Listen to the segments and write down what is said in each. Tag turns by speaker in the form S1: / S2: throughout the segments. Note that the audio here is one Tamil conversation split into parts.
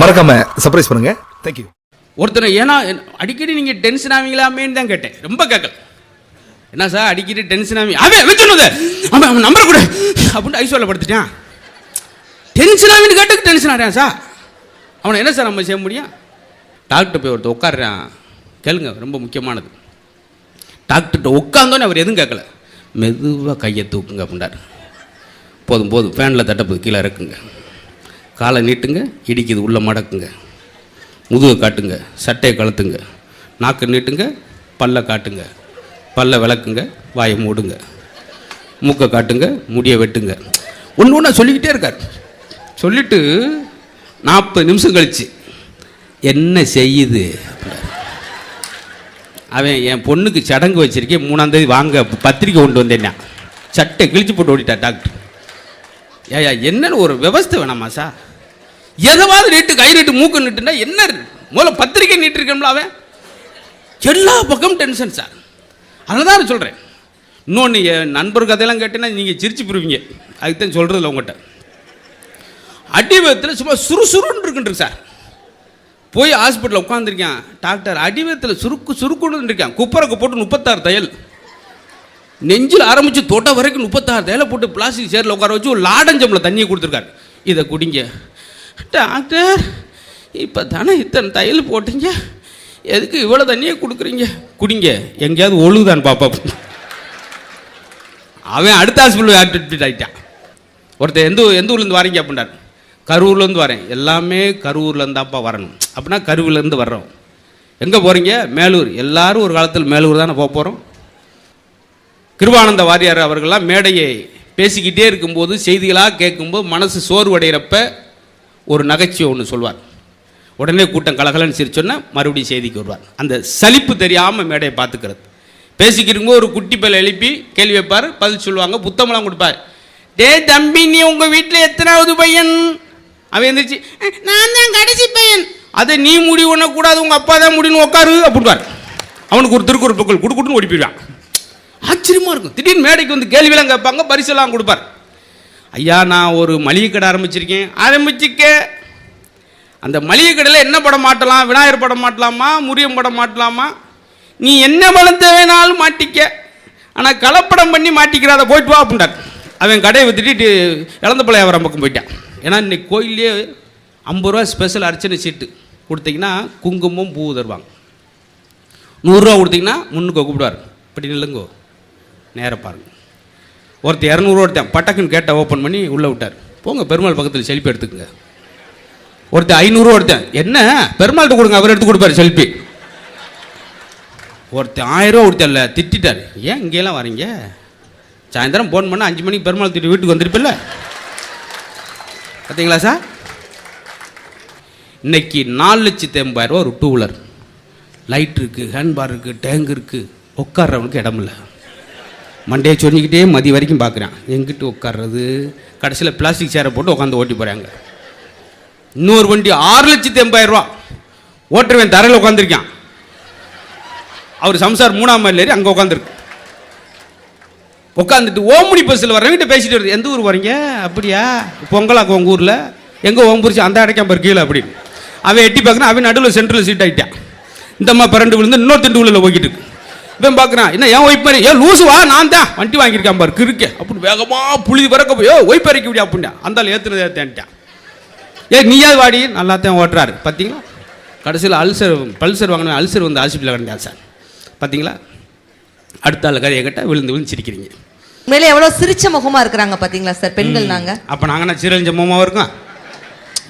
S1: மறக்காம சர்ப்ரைஸ் பண்ணுங்க. தேங்க்யூ
S2: ஒருத்தனை ஏன்னா அடிக்கடி நீங்கள் டென்ஷன் ஆவீங்களாமேன்னு தான் கேட்டேன். ரொம்ப கேட்கல. என்ன சார் அடிக்கடி டென்ஷன் ஆவீங்க? அவன் வச்சுனது அவன் அவன் நம்பரை கூட. அப்படின்னு ஐஸ்வரில் படுத்துட்டான். டென்ஷன் ஆவின்னு கேட்டுக்கு டென்ஷன் ஆகிறான் சார் அவனை என்ன சார் நம்ம செய்ய முடியும்? டாக்டர் போய் ஒருத்தர் உட்காடுறான் கேளுங்க ரொம்ப முக்கியமானது. டாக்டர்கிட்ட உட்காந்தோன்னே அவர் எதுவும் கேட்கல. மெதுவாக கையை தூக்குங்க அப்படின்றார். போதும் போதும் ஃபேனில் தட்டப்போது கீழே இறக்குங்க. காலை நீட்டுங்க இடிக்குது உள்ளே மடக்குங்க. முதுகை காட்டுங்க சட்டையை கழுத்துங்க. நாக்கு நீட்டுங்க பல்ல காட்டுங்க. பல்ல விளக்குங்க வாயை மூடுங்க. மூக்கை காட்டுங்க முடியை வெட்டுங்க. ஒன்று ஒன்றா சொல்லிக்கிட்டே இருக்கார். சொல்லிட்டு நாற்பது நிமிஷம் கழிச்சு என்ன செய்யுது? அவன் என் பொண்ணுக்கு சடங்கு வச்சிருக்கேன் மூணாந்தேதி வாங்க பத்திரிக்கை கொண்டு வந்தேன்னா சட்டை கிழிச்சு போட்டு ஓடிட்டா டாக்டர். ஏயா என்னன்னு ஒரு விவஸ்தை வேணாமா சார்? எதவாவது நீட்டு கை நீட்டு மூக்கு நீட்டுனா என்ன முதல்ல பத்திரிக்கை நீட்டிருக்கோம்ல அவன்? எல்லா பக்கமும் டென்ஷன் சார் அதனால தான் சொல்கிறேன் இன்னொன்று என் நண்பர் கதையெல்லாம் கேட்டீங்கன்னா நீங்கள் சிரிச்சு போடுவீங்க அதுக்கு தான் சொல்கிறதில்ல உங்கள்கிட்ட. அடிவயத்தில் சும்மா சுறுசுறுன்னு இருக்குன்ட்டு சார் போய் ஹாஸ்பிட்டலில் உட்காந்துருக்கேன் டாக்டர் அடிவயத்தில் சுருக்கு சுருக்குன்னு இருக்கேன். குப்பரைக்கு போட்டு முப்பத்தாறு தையல். நெஞ்சில் ஆரம்பித்து தொட்ட வரைக்கும் முப்பத்தாறு தையலை போட்டு பிளாஸ்டிக் சேரில் உட்கார வச்சு ஒரு லாடஞ்சம்பில் தண்ணியை கொடுத்துருக்காரு. இதை குடிங்க. டாக்டர் இப்போ தானே இத்தனை தையல் போட்டீங்க? எதுக்கு இவ்வளோ தண்ணியை கொடுக்குறீங்க? குடிங்க. எங்கேயாவது ஒழுகுதான் பாப்பா அவன் அடுத்த ஹாஸ்பிட்டல் ஆக்டிவிட்டி ஆகிட்டான் ஒருத்தர் எந்த எந்த ஊர்லேருந்து வரீங்க அப்படின்றார் கரூர்லேருந்து வரேன். எல்லாமே கரூர்லேருந்தாப்பா வரணும். அப்படின்னா கரூர்லேருந்து வர்றோம். எங்கே போகிறீங்க மேலூர். எல்லாரும் ஒரு காலத்தில் மேலூர் தானே போக போகிறோம் கிருபானந்த வாரியார் அவர்கள்லாம் மேடையை பேசிக்கிட்டே இருக்கும்போது செய்திகளாக கேட்கும்போது மனசு சோர்வடைகிறப்ப ஒரு நகைச்சுவை ஒன்று சொல்வார். உடனே கூட்டம் கலகலன்னு சிரிச்சோன்னா மறுபடியும் செய்திக்கு வருவார். அந்த சலிப்பு தெரியாமல் மேடையை பார்த்துக்கிறது. பேசிக்கிறவங்க ஒரு குட்டி பையல எழுப்பி கேள்வி வைப்பார் பதில் சொல்லுவாங்க புத்தமெல்லாம் கொடுப்பார். டே தம்பி நீ உங்கள் வீட்டில் எத்தனாவது பையன்? அவன் எந்திரிச்சு நான் தான் கடைசி பையன். அதை நீ முடிவு பண்ணக்கூடாது உங்கள் அப்பா தான் முடிவுன்னு உட்காரு அப்படின்வார் அவனுக்கு ஒரு திருக்குறள் புக்கள் கொடுக்குன்னு ஓடி போயிடுவான். ஆச்சரியமா இருக்கும். திடீர்னு மேடைக்கு வந்து கேள்வியெல்லாம் கேட்பாங்க பரிசெல்லாம் கொடுப்பார். ஐயா நான் ஒரு மளிகை கடை ஆரம்பிச்சிருக்கேன். ஆரம்பிச்சிக்க. அந்த மளிகை கடையில் என்ன படம் மாட்டலாம்? விநாயகர் படம் மாட்டலாமா? முருகன் படம் மாட்டலாமா? நீ என்ன படம் வேணாலும் மாட்டிக்க. ஆனால் கலப்படம் பண்ணி மாட்டிக்கிறாத போயிட்டு வா அப்படின்றார். அவன் கடையை வித்துட்டு இழந்த பழையாவரம் பக்கம் போயிட்டான். ஏன்னா இன்னைக்கு கோயிலே ஐம்பது ரூபா ஸ்பெஷல் அர்ச்சனை சீட்டு கொடுத்தீங்கன்னா குங்குமம் பூ தருவாங்க. நூறுரூவா கொடுத்தீங்கன்னா முன்னுக்கு கூப்பிடுவார். இப்படி நில்லுங்கோ. நேராக பாருங்கள் ஒருத்தர் இரநூறுவா எடுத்தேன் பட்டக்குன்னு கேட்டை ஓப்பன் பண்ணி உள்ளே விட்டார். போங்க பெருமாள் பக்கத்தில் செல்ஃபி எடுத்துக்கங்க. ஒருத்தர் ஐநூறுரூவா எடுத்தேன் என்ன? பெருமாள்கிட்ட கொடுங்க அவர் எடுத்து கொடுப்பாரு செல்ஃபி ஒருத்தர் ஆயிரரூவா கொடுத்தல திட்டிட்டார். ஏன் இங்கேலாம் வரீங்க? சாயந்தரம் ஃபோன் பண்ணால் அஞ்சு மணிக்கு பெருமாள் திட்டு வீட்டுக்கு வந்துருப்பில்ல? பார்த்தீங்களா சார் இன்னைக்கு நாலு லட்சத்தி எண்பதாயிரம் ஒரு டூ வீலர் லைட் இருக்குது ஹேண்ட்பார் இருக்குது டேங்க் இருக்குது உட்கார்றவனுக்கு இடம் இல்லை மண்டையை சொரிஞ்சிக்கிட்டே மதிய வரைக்கும் பார்க்குறான். எங்கிட்டு உட்கார்றது? கடைசியில் பிளாஸ்டிக் சேரை போட்டு உட்காந்து ஓட்டி போகிறாங்க இன்னொரு வண்டி ஆறு லட்சத்தி எண்பாயிரரூவா ஓட்டுறவன் தரையில் உட்காந்துருக்கான் அவர் சம்சார் மூணாம் மைல் ஏறி அங்கே உட்காந்துருக்கு உட்காந்துட்டு ஓமுனி பஸ்ஸில் வரவங்கிட்ட பேசிட்டு வருது எந்த ஊர் வரீங்க அப்படியா பொங்கலாக்கு உங்கள் ஊரில். எங்கே ஓம்புரிச்சு அந்த அடைக்காம பாரு கீழே அப்படின்னு. அவன் எட்டி பார்க்குறான் அவன் நடுவில் சென்ட்ரல் சீட் ஆகிட்டான் இந்த அம்மா பிறண்டு விழுந்து இன்னொரு திண்டு உள்ள போய்கிட்டு இருக்கு. இவன் பார்க்குறான் என்ன ஏன் ஒய்ப் மாதிரி? ஏன் லூசு வா நான் தான். வண்டி வாங்கியிருக்கான் பாரு கிறுக்கே. அப்படின்னு வேகமாக புழுதி பறக்க போய் ஒய்ப் இறக்கி விடியா அப்படின்னா அந்த ஆள் ஏற்றுனது ஏற்றேன்ட்டான் ஏ நீயாவது வாடி? நல்லா தான் ஓட்டுறாரு. பார்த்தீங்களா கடைசியில் அல்சர் பல்சர் வாங்கின அல்சர் வந்து ஹாஸ்பிட்டலில் கிடந்தா சார். பார்த்தீங்களா அடுத்த ஆள் கதையை கேட்டால் விழுந்து விழுந்து சிரிக்கிறீங்க.
S3: உண்மையிலே எவ்வளவு சிரிச்ச முகமா இருக்கிறாங்க பாத்தீங்களா சார் பெண்கள் நாங்க?
S2: அப்போ நாங்கள் என்ன சீரழிஞ்சமாவும் இருக்கோம்?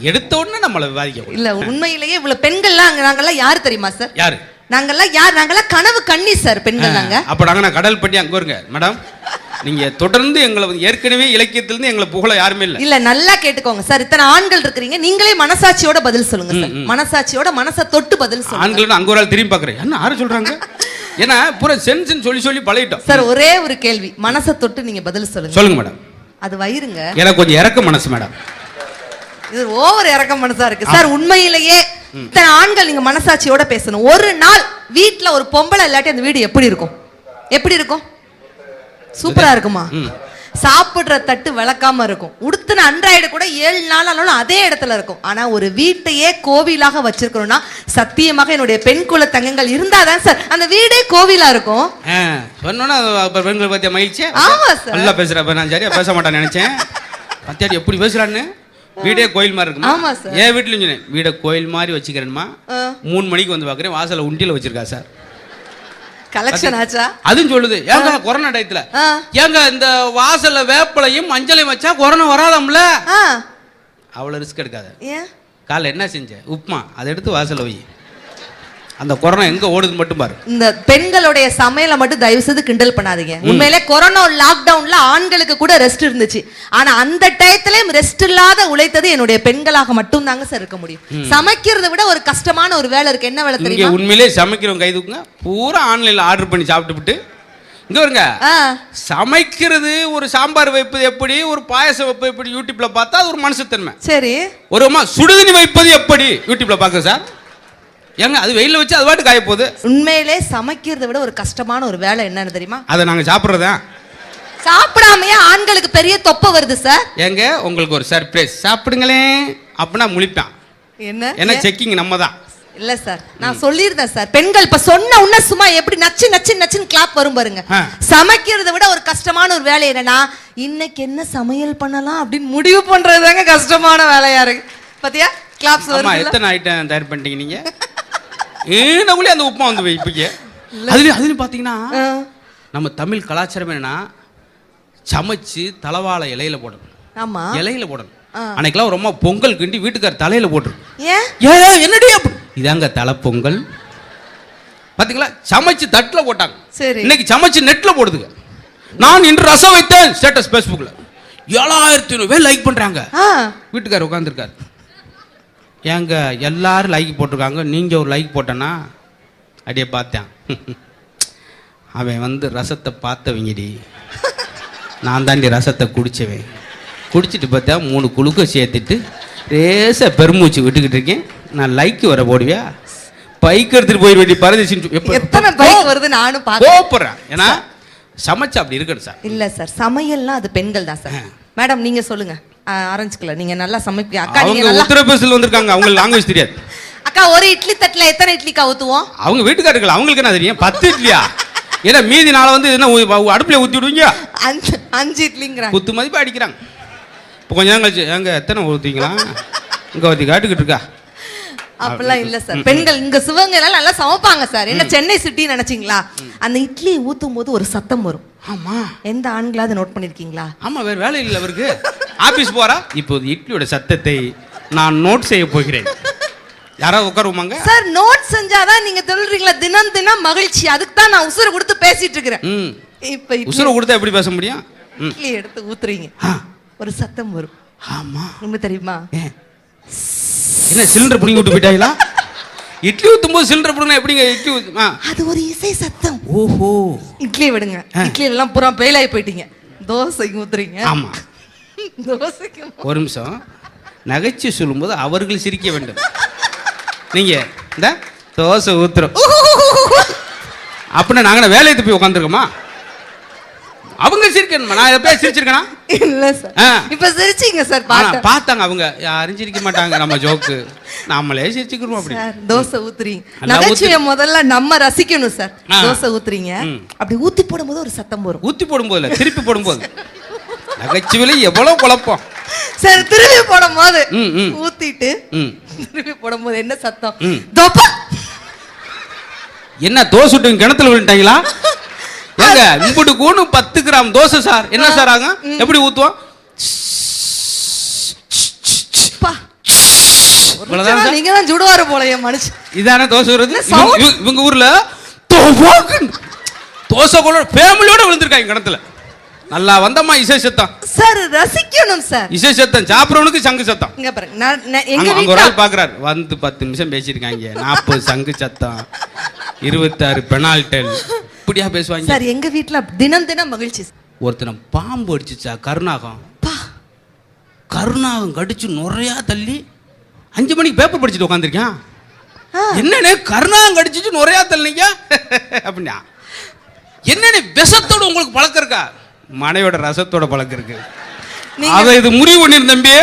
S2: எடுத்த உடனே நம்மளை விவாதிக்க
S3: இல்ல உண்மையிலேயே இவ்வளவு பெண்கள்லாம் அங்க நாங்கெல்லாம் யாரு தெரியுமா சார்?
S2: யாரு?
S3: நாங்கெல்லாம் யார்? நாங்கெல்லாம் கனவு கண்ணி சார் பெண்கள் நாங்க.
S2: அப்போ நாங்கள் நான் கடல் பட்டி அங்கே வருங்க. மேடம் நீங்கள் தொடர்ந்து எங்களை ஏற்கனவே இலக்கியத்திலேருந்து எங்களை புகழ யாருமே இல்லை.
S3: இல்ல நல்லா கேட்டுக்கோங்க சார் இத்தனை ஆண்கள் இருக்கிறீங்க. நீங்களே மனசாட்சியோட பதில் சொல்லுங்க சார் மனசாட்சியோட மனசை தொட்டு பதில் சொல்லுங்க.
S2: ஆண்கள் அங்கே ஒரு ஆள் திரும்பி பார்க்குறேன் என்ன யாரும் சொல்கிறாங்க ஏன்னா பூரா சென்ஸ்ன்னு சொல்லி சொல்லி பழகிட்டோம்.
S3: சார் ஒரே ஒரு கேள்வி. மனசை தொட்டு நீங்க பதில் சொல்லுங்க.
S2: சொல்லுங்க மேடம்
S3: அது வயிறுங்க.
S2: எனக்கு கொஞ்சம் இறக்க மனசு மேடம்
S3: இது ஓவர் இறக்க மனசா இருக்கு. சார் உண்மையிலேயே இத்தனை ஆண்கள் நீங்க மனசாட்சியோட பேசணும். ஒரு நாள் வீட்ல ஒரு பொம்பளை இல்லாட்டி அந்த வீடு எப்படி இருக்கும்? எப்படி இருக்கும்? சூப்பரா இருக்குமா? சாப்பிடுற தட்டு விளக்காம இருக்கும். உடுத்தின அன்றாயிடு கூட ஏழு நாள் ஆனாலும் அதே இடத்துல இருக்கும். ஆனா ஒரு வீட்டையே கோவிலாக வச்சிருக்கிறோம்னா சத்தியமாக என்னுடைய பெண் குல தங்கங்கள் இருந்தாதான் சார் அந்த வீடே கோவிலா இருக்கும்.
S2: சொன்னோன்னா பெண்களை பத்திய மகிழ்ச்சி?
S3: ஆமா சார்.
S2: நல்லா பேசுறப்ப நான் சரியா பேச மாட்டேன்னு நினைச்சேன். பத்தியாடி எப்படி பேசுறான்னு? வீடே கோயில் மாதிரி இருக்குமா?
S3: ஆமா சார்.
S2: என் வீட்லயும் சொன்னேன் வீடை கோயில் மாதிரி வச்சுக்கிறேன்மா. மூணு மணிக்கு வந்து பாக்குறேன் வாசல்ல உண்டியல வச்சிருக்கா சார்.
S3: கலெக்ஷன் ஆச்சா?
S2: அதுவும் சொல்லுது ஏங்க கொரோனா டயத்துல. ஏங்க இந்த வாசல்ல வேப்பலையும் மஞ்சளையும் வச்சா கொரோனா வராதாம்ல? அவ்வளவு ரிஸ்க் எடுக்காத. காலைல என்ன செஞ்ச? உப்புமா அதை எடுத்து வாசல்ல வை. அந்த கொரோனா எங்க ஓடுதுன்னு மட்டும் பாரு.
S3: இந்த பெண்களுடைய சமையலை மட்டும் தயவு செய்து கிண்டல் பண்ணாதீங்க. உண்மையிலே கொரோனா லாக்டவுன்ல ஆண்களுக்கு கூட ரெஸ்ட் இருந்துச்சு. ஆனா அந்த டயத்திலயும் ரெஸ்ட் இல்லாத உழைத்தது என்னுடைய பெண்களாக மட்டும் தாங்க சார் இருக்க முடியும். சமைக்கிறதை விட ஒரு கஷ்டமான ஒரு வேலை இருக்கு. என்ன வேலை தெரியுமா?
S2: உண்மையிலே சமைக்கிறவங்க கை தூக்குங்க. பூரா ஆன்லைன்ல ஆர்டர் பண்ணி சாப்பிட்டுவிட்டு இங்க வருங்க சமைக்கிறது ஒரு சாம்பார் வைப்பது எப்படி? ஒரு பாயசம் வைப்பது எப்படி? யூடியூப்ல பார்த்தா அது ஒரு மனுஷத்தன்மை
S3: சரி.
S2: ஒரு சுடுதண்ணி வைப்பது எப்படி? யூடியூப்ல பார்க்க சார் ஏங்க அது வெயில்ல வச்சு அது பாட்டு காய போகுது
S3: உண்மையிலே சமைக்கிறதை விட ஒரு கஷ்டமான ஒரு வேலை என்னன்னு தெரியுமா?
S2: அதை நாங்க சாப்பிட்றதா?
S3: சாப்பிடாமயே ஆண்களுக்கு பெரிய தொப்பை வருது சார்.
S2: ஏங்க உங்களுக்கு ஒரு சர்ப்ரைஸ் சாப்பிடுங்களேன். அப்படின்னா முழிப்பான்.
S3: என்ன? ஏன்?
S2: செக்கிங் நம்ம தான்
S3: இல்ல சார். நான் சொல்லியிருந்தேன் சார். பெண்கள் இப்ப சொன்ன உடனே சும்மா எப்படி நச்சு நச்சு நச்சுன்னு கிளாப் வரும் பாருங்க. சமைக்கிறதை விட ஒரு கஷ்டமான ஒரு வேலை என்னன்னா இன்னைக்கு என்ன சமையல் பண்ணலாம் அப்படின்னு முடிவு பண்றது தாங்க கஷ்டமான வேலையா இருக்கு. பாத்தியா? கிளாப்ஸ் வருது
S2: எத்தனை ஐட்டம் தயார் பண்ணிட்டீங்க நீங்க? ஏனக்குள்ளே அந்த உப்புமா வந்து வைப்பீங்க? அதுலயும் அதுலயும் பாத்தீங்கன்னா நம்ம தமிழ் கலாச்சாரம் என்னன்னா சமைச்சு தலவாழை இலையில போடணும்.
S3: ஆமா.
S2: இலையில போடணும். அன்னைக்கெல்லாம் ரொம்ப பொங்கல் கிண்டி வீட்டுக்கார் தலையில போட்டுரும். என்னடி இதாங்க தலை பொங்கல் பாத்தீங்களா? சமைச்சு தட்டுல போட்டாங்க.
S3: சரி.
S2: இன்னைக்கு சமைச்சு நெட்ல போடுதுங்க. நான் இன்று ரசம் வைத்தேன் ஸ்டேட்டஸ் ஃபேஸ்புக்ல ஏழாயிரத்தி ஐநூறு பேர் லைக் பண்றாங்க.
S3: ஆ.
S2: வீட்டுக்கார் உட்காந்துருக்காரு ஏங்க எல்லாரும் லைக் போட்டிருக்காங்க. நீங்க ஒரு லைக் போட்டனா அப்படியே பார்த்தேன். அவன் வந்து ரசத்தை பார்த்தவங்கடி. நான் தாண்டி ரசத்தை குடிச்சவன். குடிச்சிட்டு பார்த்தா மூணு குழுக்க சேர்த்துட்டு ரேச பெருமூச்சு விட்டுக்கிட்டு இருக்கேன். நான் லைக் வர போடுவியா? பைக் எடுத்துட்டு போயிட வேண்டிய பரதேசின்னு
S3: எத்தனை பைக் வருது நானும்
S2: கோப்புறேன் ஏன்னா சமைச்சு அப்படி இருக்கணும் சார்.
S3: இல்ல சார் சமையல்னா அது பெண்கள் தான் சார் மேடம் நீங்க சொல்லுங்க. ஆரஞ்சுக்கல நீங்க நல்லா சமைப்பீங்க அக்கா நீங்க நல்லா
S2: உத்தரப்பிரதேசத்தில் வந்திருக்காங்க. அவங்க லாங்குவேஜ் தெரியாது.
S3: அக்கா ஒரு இட்லி தட்டுல எத்தனை இட்லிக்கா ஊத்துவோம்?
S2: அவங்க வீட்டுக்காரர்கள் அவங்களுக்கு என்ன தெரியும்? பத்து இட்லியா? ஏன்னா மீதி நாளை வந்து என்ன அடுப்புல ஊத்தி விடுவீங்க?
S3: அஞ்சு அஞ்சு இட்லிங்கிறாங்க.
S2: குத்து மதிப்பு அடிக்கிறாங்க. இப்போ கொஞ்ச நேரம் கழிச்சு ஏங்க எத்தனை ஊற்றுவீங்களா இங்கே ஒருத்தி காட்டுக்கிட்டு இருக்கா.
S3: அப்படிலாம் இல்ல சார் பெண்கள் இங்க சிவங்க எல்லாம் நல்லா சமைப்பாங்க சார் என்ன சென்னை சிட்டி நினைச்சீங்களா? அந்த இட்லி ஊத்தும் போது ஒரு சத்தம் வரும்.
S2: ஆமா.
S3: எந்த ஆண்களாவது நோட் பண்ணிருக்கீங்களா?
S2: ஆமா வேற வேலை இல்லை அவருக்கு. ஆபீஸ் போறா? இப்போது இட்லியோட சத்தத்தை நான் நோட் செய்ய போகிறேன். யாராவது உட்காருவாங்க
S3: சார் நோட் செஞ்சாதான் நீங்க சொல்றீங்களா? தினம் தினம் மகிழ்ச்சி. அதுக்கு தான் நான் உசுரை கொடுத்து பேசிட்டு இருக்கிறேன்.
S2: ம்.
S3: இப்ப
S2: உசுரை கொடுத்தா எப்படி பேச முடியும்?
S3: இட்லி எடுத்து ஊத்துறீங்க. ஒரு சத்தம் வரும்.
S2: ஆமா.
S3: ரொம்ப தெரியுமா?
S2: என்ன சிலிண்டர் பிடிங்கி விட்டு போயிட்டாங்களா? இட்லி ஊத்தும் போது சிலிண்டர் பிடிங்க எப்படிங்க இட்லி ஊத்து
S3: அது ஒரு இசை சத்தம்.
S2: ஓஹோ.
S3: இட்லி விடுங்க. இட்லி எல்லாம் பூரா பெயிலாகி போயிட்டீங்க. தோசைக்கு ஊத்துறீங்க.
S2: ஆமா.
S3: தோசைக்கு
S2: ஒரு நிமிஷம். நகைச்சு சொல்லும்போது அவர்கள் சிரிக்க வேண்டும். நீங்க இந்த தோசை ஊத்துறோம். அப்படின்னா நாங்கள் வேலையை போய் உட்காந்துருக்கோமா அவங்க சிரிக்கணுமா? நான் எப்போ சிரிச்சிருக்கேனா?
S3: இல்ல சார்.
S2: ஆ.
S3: இப்ப சிரிச்சீங்க சார்
S2: ஆனா
S3: பார்த்தேன்
S2: பார்த்தாங்க அவங்க. யாரும் சிரிக்க மாட்டாங்க நம்ம ஜோக்கு. நாமளே சிரிச்சுக்கிறோம் அப்படி.
S3: தோசை ஊத்துறீங்க.
S2: நல்லா
S3: நகைச்சுவையை முதல்ல நம்ம ரசிக்கணும் சார்.
S2: ஆ.
S3: தோசை ஊத்துறீங்க.
S2: ம்.
S3: அப்படி ஊத்தி போடும்போது ஒரு சத்தம் வரும்.
S2: ஊத்தி போடும்போது இல்லை திருப்பி போடும்போது. நகைச்சுவையில் எவ்வளவு குழப்பம்.
S3: சார் திருப்பி போடும்போது. ஊத்திட்டு திருப்பி போடும்போது என்ன சத்தம்?
S2: என்ன தோசை கிணத்துல விழுந்துட்டாங்களா? ஏங்க இம்புட்டு கூணு பத்து கிராம் தோசை சார். என்ன சார் ஆகும்? எப்படி ஊத்துவோம்.
S3: நீங்க தான் ஜுடுவாரு போல என் மனுஷன்.
S2: இதானே தோசை வருது? இவங்க- ஊர்ல தோசை கூட ஃபேமிலியோட விழுந்திருக்காங்க கிணத்துல. நல்லா வந்தம்மா இசை சத்தம்.
S3: சார் ரசிக்கணும் சார்.
S2: இசை சத்தம் சாப்பிட்றவனுக்கு சங்கு சத்தம்.
S3: இங்க பாருங்க. எங்க
S2: ஒரு ஆள் பாக்குறாரு. வந்து பத்து நிமிஷம் பேசியிருக்காங்க. நாற்பது சங்கு சத்தம். இருபத்தாறு பெனால்டல் இப்படியா பேசுவாங்க?
S3: சார் எங்க வீட்டுல தினம் தினம் மகிழ்ச்சி
S2: ஒருத்தனை பாம்பு அடிச்சுச்சா கருணாகம்? கருணாகம் கடிச்சு நுறையா தள்ளி அஞ்சு மணிக்கு பேப்பர் படிச்சுட்டு உட்காந்துருக்கேன்
S3: ஆ.
S2: என்னண்ணே கருணாகம் கடிச்சிச்சு நுறையா தள்ளிங்க அப்படின்னா என்னண்ணே விஷத்தோட உங்களுக்கு பழக்கம் இருக்கா? மனையோட ரசத்தோட பழக்கம் இருக்கு. அதை இது முடிவு பண்ணிரு தம்பி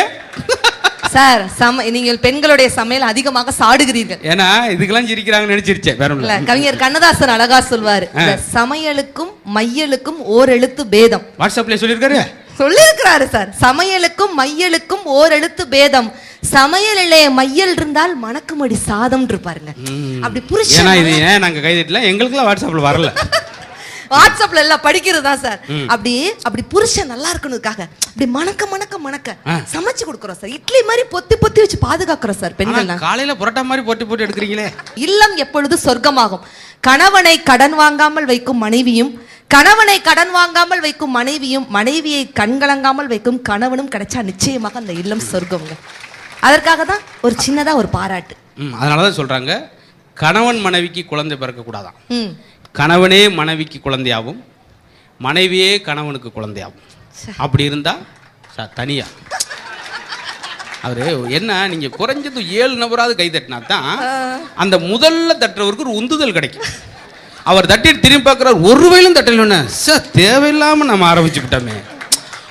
S3: சார் சம நீங்கள் பெண்களுடைய சமையல் அதிகமாக சாடுகிறீர்கள்.
S2: ஏன்னா இதுக்கெல்லாம் சிரிக்கிறாங்கன்னு நினைச்சிருச்சேன் வேற
S3: இல்ல கவிஞர் கண்ணதாசன் அழகா சொல்வாரு சமையலுக்கும் மையலுக்கும் ஓர் எழுத்து பேதம்.
S2: வாட்ஸ்அப்ல சொல்லியிருக்காரு?
S3: சொல்லியிருக்கிறாரு சார் சமையலுக்கும் மையலுக்கும் ஓர் எழுத்து பேதம் சமையலிலே மையல் இருந்தால் மணக்குமடி சாதம் இருப்பாருங்க அப்படி
S2: ஏன்னா
S3: புருஷன்
S2: இது ஏன் நாங்க கைதிட்டல எங்களுக்குலாம் வாட்ஸ்அப்ல வரல.
S3: வாட்ஸ்அப்ல எல்லாம் படிக்கிறது தான் சார் அப்படி அப்படி புருஷன் நல்லா இருக்கணுக்காக அப்படி மணக்க மணக்க மணக்க. சமைச்சு கொடுக்குறோம் சார். இட்லி மாதிரி பொத்தி பொத்தி வச்சு பாதுகாக்கிறோம் சார் பெண்கள்
S2: காலையில புரோட்டா மாதிரி போட்டு போட்டு எடுக்கிறீங்களே.
S3: இல்லம் எப்பொழுது சொர்க்கமாகும்? கணவனை கடன் வாங்காமல் வைக்கும் மனைவியும் கணவனை கடன் வாங்காமல் வைக்கும் மனைவியும் மனைவியை கண்கலங்காமல் வைக்கும் கணவனும் கிடைச்சா நிச்சயமாக அந்த இல்லம் சொர்க்கம்ங்க. அதற்காக தான் ஒரு சின்னதா ஒரு பாராட்டு.
S2: ம் அதனால தான் சொல்றாங்க கணவன் மனைவிக்கு குழந்தை பிறக்க கூடாதான் கணவனே மனைவிக்கு குழந்தையாகும் மனைவியே கணவனுக்கு குழந்தையாகும் அப்படி இருந்தா ச- தனியா. அவரு என்ன நீங்க குறைஞ்சது ஏழு நபராவது கை தட்டினா தான் அந்த முதல்ல தட்டுறவருக்கு ஒரு உந்துதல் கிடைக்கும். அவர் தட்டிட்டு திரும்பி பார்க்குறாரு ஒரு வயலும் தட்டலன்னு. சார் தேவையில்லாம நம்ம ஆரம்பிச்சுக்கிட்டோமே.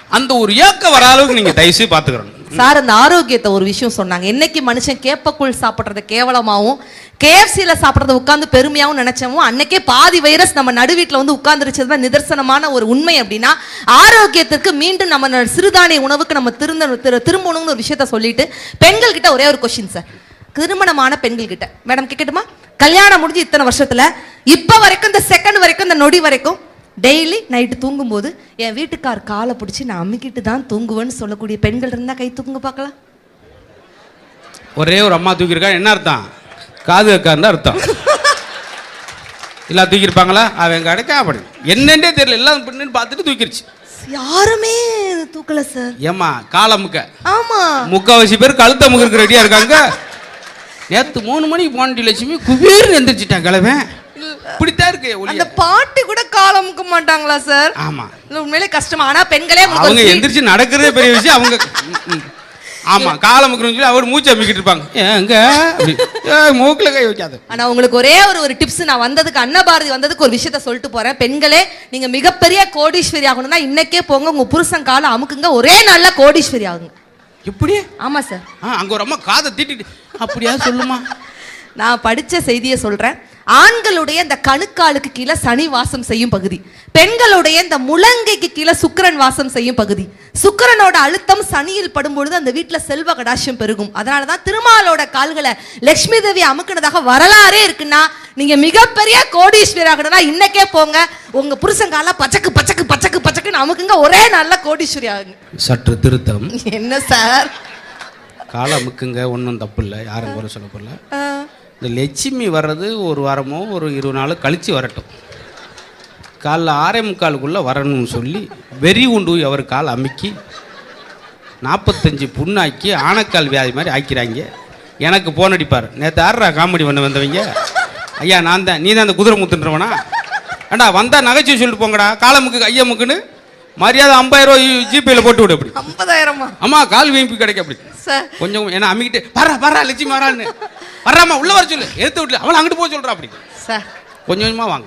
S2: அந்த ஒரு ஏக்கம் வர அளவுக்கு நீங்க தயவுசெய்து பார்த்துக்கிறோம்
S3: சார் அந்த ஆரோக்கியத்தை ஒரு விஷயம் சொன்னாங்க. என்னைக்கு மனுஷன் கேப்பக்குள் சாப்பிட்றத கேவலமாவும் கேஎஃப்சியில் சாப்பிட்றத உட்காந்து பெருமையாகவும் நினைச்சவும் அன்னைக்கே பாதி வைரஸ் நம்ம நடுவீட்டில் வந்து உட்கார்ந்துருச்சது தான் நிதர்சனமான ஒரு உண்மை அப்படின்னா ஆரோக்கியத்திற்கு மீண்டும் நம்ம சிறுதானிய உணவுக்கு நம்ம திருந்த திரு- திரும்பணும்னு ஒரு விஷயத்த சொல்லிட்டு பெண்கள் கிட்ட ஒரே ஒரு கொஸ்டின் சார் திருமணமான பெண்கள் கிட்ட மேடம் கேட்கட்டுமா கல்யாணம் முடிஞ்சு இத்தனை வருஷத்துல இப்ப வரைக்கும் இந்த செகண்ட் வரைக்கும் இந்த நொடி வரைக்கும் டெய்லி நைட்டு தூங்கும்போது என் வீட்டுக்கார் காலை பிடிச்சி நான் அம்மிக்கிட்டு தான் தூங்குவேன்னு சொல்லக்கூடிய பெண்கள் இருந்தா கை தூக்குங்க பார்க்கலாம்.
S2: ஒரே ஒரு அம்மா தூக்கியிருக்கா என்ன அர்த்தம்? காது கேட்காருந்தா அர்த்தம். எல்லாம் தூக்கியிருப்பாங்களா? அவன் கிடைக்கா அப்படி. என்னன்னே தெரியல எல்லாம் பின்னு பார்த்துட்டு தூக்கிருச்சு.
S3: யாருமே தூக்கல சார்
S2: ஏம்மா காலை முக்க.
S3: ஆமா.
S2: முக்காவாசி பேர் கழுத்த முகருக்கு ரெடியா இருக்காங்க. நேத்து மூணு மணிக்கு போனடி லட்சுமி குபீர்னு எந்திரிச்சிட்டான் கிழவன். இப்படித்தான் இருக்கு
S3: அந்த பாட்டி கூட காலை முக்க மாட்டாங்களா சார்?
S2: ஆமா.
S3: உண்மையிலே கஷ்டமா? ஆனா பெண்களே
S2: அவங்க எந்திரிச்சு நடக்கிறதே பெரிய விஷயம். அவங்க. ஆமா காலை முக்கணும்னு சொல்லி அவர் மூச்சு அமைக்கிட்டு இருப்பாங்க. ஏய், மூக்குல கை வைக்காத.
S3: ஆனா உங்களுக்கு ஒரே ஒரு ஒரு டிப்ஸ் நான் வந்ததுக்கு அன்னபாரதி வந்ததுக்கு ஒரு விஷயத்த சொல்லிட்டு போறேன். பெண்களே நீங்க மிகப்பெரிய கோடீஸ்வரி ஆகணும்னா இன்னைக்கே போங்க. உங்க புருஷன் காலை அமுக்குங்க. ஒரே நாள்ல கோடீஸ்வரி ஆகுங்க.
S2: எப்படி?
S3: ஆமா சார்.
S2: அங்க ஒரு அம்மா காதை தீட்டிட்டு அப்படியா சொல்லுமா?
S3: நான் படிச்ச செய்தியை சொல்றேன். ஆண்களுடைய இந்த கணுக்காலுக்கு கீழே சனி வாசம் செய்யும் பகுதி. பெண்களுடைய இந்த முழங்கைக்கு கீழே சுக்கிரன் வாசம் செய்யும் பகுதி. சுக்கிரனோட அழுத்தம் சனியில் படும்பொழுது அந்த வீட்டுல செல்வ கடாட்சியம் பெருகும். அதனாலதான் திருமாலோட கால்களை லட்சுமி தேவி அமுக்குனதாக வரலாறே இருக்குன்னா நீங்க மிகப்பெரிய கோடீஸ்வரி ஆகணும்னா இன்னைக்கே போங்க. உங்க புருஷன் கால பச்சக்கு பச்சக்கு பச்சக்கு பச்சக்குன்னு அமுக்குங்க. ஒரே நல்ல கோடீஸ்வரி ஆகுங்க.
S2: சற்று திருத்தம்.
S3: என்ன சார்?
S2: காலை அமுக்குங்க ஒன்றும் தப்பு இல்லை. யாரும் குறை சொல்ல போகல இந்த லட்சுமி வர்றது ஒரு வாரமோ ஒரு இருபது நாள் கழித்து வரட்டும். காலைல ஆறே முக்காலுக்குள்ளே வரணும்னு சொல்லி வெறி உண்டு அவர் கால் அமுக்கி நாற்பத்தஞ்சு புண்ணாக்கி ஆனக்கால் வியாதி மாதிரி ஆக்கிறாங்க. எனக்கு போன் அடிப்பார். நேற்று ஆடுறா காமெடி பண்ண வந்தவங்க? ஐயா நான் தான். நீ தான் அந்த குதிரை முத்துன்றவனா ஏண்டா வந்தா நகைச்சுவை சொல்லிட்டு போங்கடா. காலமுக்கு ஐயா முக்குன்னு மரியாதை ஐம்பதாயிரம் ரூபாய் ஜிபேயில் போட்டு விடு அப்படி.
S3: ஐம்பதாயிரமா?
S2: அம்மா கால் வீம்பு கிடைக்க அப்படி. கொஞ்சம் ஏன்னா அம்மிக்கிட்டு வர்றா வர்றா லட்சுமி வரான்னு. வர்றாம்மா உள்ள வர சொல்லு. எடுத்து விட்டு அவளை அங்கிட்டு போக சொல்றா அப்படி.
S3: சார்.
S2: கொஞ்சம் கொஞ்சமா வாங்க.